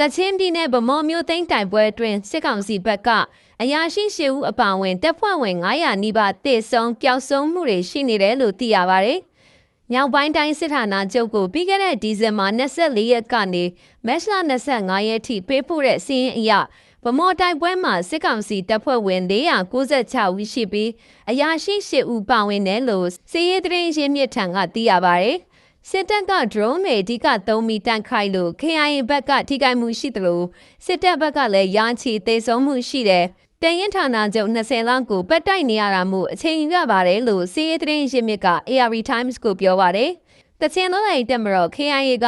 ကချင်ပြည်နယ်ဗမော်မြို့သိမ်းတိုင်ပွဲအတွင်းစစ်ကောင်စီဘက်ကအရာရှိရှစ်ဦးအပါအဝင်တပ်ဖွဲ့ဝင်900နီးပါးတေဆုံးပျောက်ဆုံးမှုတွေရှိနေတယ်လို့သိရပါတယ်။မြောက်ပိုင်းတိုင်းစစ်ဌာနချုပ်ကိုပြီးခဲ့တဲ့ဒီဇင်ဘာ24ရက်ကနေမတ်လ25ရက်ထိပေးပို့တဲ့စီးရင်အရဗမော်တိုက်ပွဲမှာစစ်ကောင်စီတပ်ဖွဲ့ဝင်496ဦးရှိပြီးအရာရှိ8ဦးပါဝင်တယ်လို့စီးရဲတရင်ရင်းမြစ်ထံကသိရပါတယ်။ စစ်တပ်က drone တွေအဓိကသုံးပြီးတန်ခိုက်လို့ KIA ဘက်ကထိခိုက်မှုရှိတယ်လို့စစ်တပ်ဘက်ကလည်းရာချီသေဆုံးမှုရှိတယ်။တရင်ဌာနချုပ်20လောက်ကိုပတ်တိုက်နေရတာမို့အချိန်ယူရပါတယ်လို့စီးရဲတရင်ရင်းမြစ်က AR Times ကိုပြောပါတယ်။တချင်လုံးလိုက်တက်မတော့ KIA က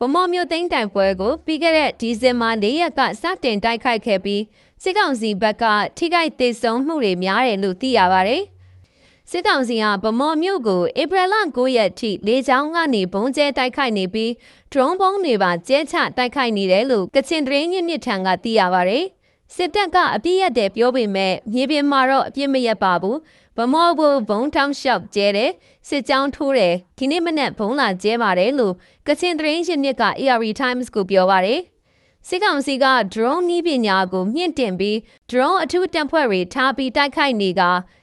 ဗမော်မြို့သိမ်းတိုင်ပွဲကိုပြီးခဲ့တဲ့ဒီဇင်ဘာ၄ရက်ကစတင်တိုက်ခိုက်ခဲ့ပြီးစစ်ကောင်စီဘက်ကထိခိုက်ဒေဆုံးမှုတွေများတယ်လို့သိရပါတယ်။ စစ်ကောင်စီကဗမော်မြို့ကိုဧပြီလ9ရက်ထိလေကြောင်းကနေဘုံကျဲတိုက်ခိုက်နေပြီးဒရုန်းဘုံတွေပါကျဲချတိုက်ခိုက်နေတယ်လို့ကချင်တရင်းညစ်မြစ်ထံကသိရပါတယ်။စစ်တပ်ကအပြစ်ရက်တယ်ပြောပေမဲ့မြေပြင်မှာတော့အပြစ်မရက်ပါဘူးဗမော်ဘူဘုံထောင်းလျှောက်ကျဲတယ်စစ်ကြောင်းထိုးတယ်ဒီနေ့မနက်ဘုံလာကျဲပါတယ်လို့ကချင်သတင်းရင်းမြစ်က AR Times ကိုပြောပါတယ် စစ်ကောင်စီက drone နည်းပညာကိုမြင့်တင်ပြီး drone အထူးတပ်ဖွဲ့တွေထားပြီးတိုက်ခိုက်နေက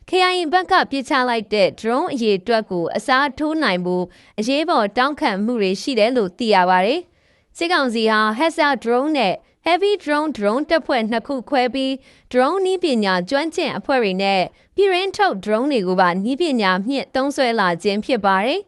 KIA ဘက်ကပြစ်ချလိုက်တဲ့ drone အရေးအတွက်ကိုအစားထိုးနိုင်ဖို့အရေးပေါ်တောင်းခံမှုတွေရှိတယ်လို့သိရပါတယ်စစ်ကောင်စီဟာ Hesa drone နဲ့ Heavy Drone Drone တပ်ဖွဲ့နှစ်ခုခွဲပြီး drone နည်းပညာကျွမ်းကျင်အဖွဲ့တွေနဲ့ပြည်ရင်းထုတ် drone တွေကိုပါနည်းပညာမြင့်သုံးစွဲလာခြင်းဖြစ်ပါတယ်